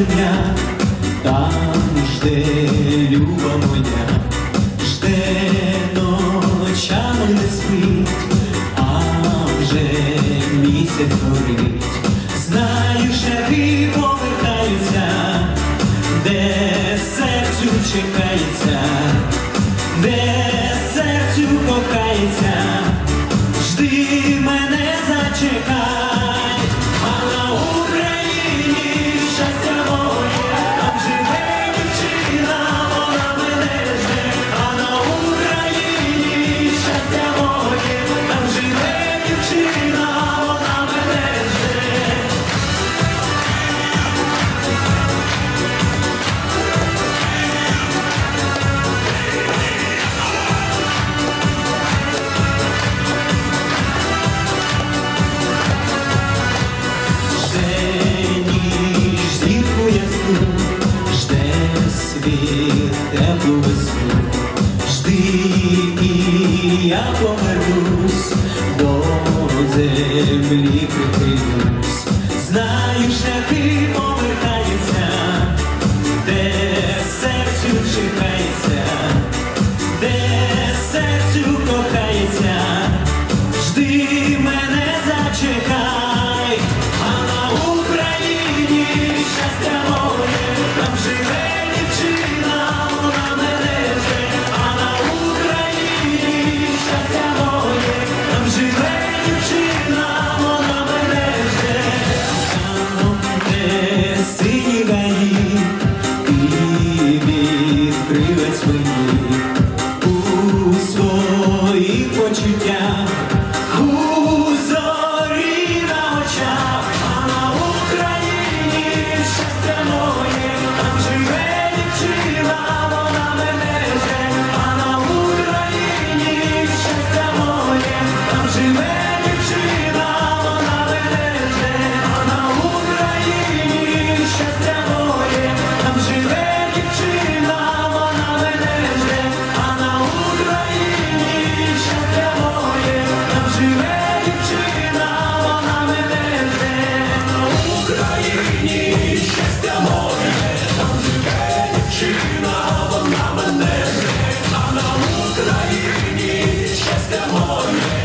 земля, там жде люба моя, жде ночами не спить, а вже місяць горить. Знаю, шляхи повертаються, де серцю чекається. світ, теплу весну, жди і я повернусь до землі прихилю. Вона мене, а на Україні щастя моє.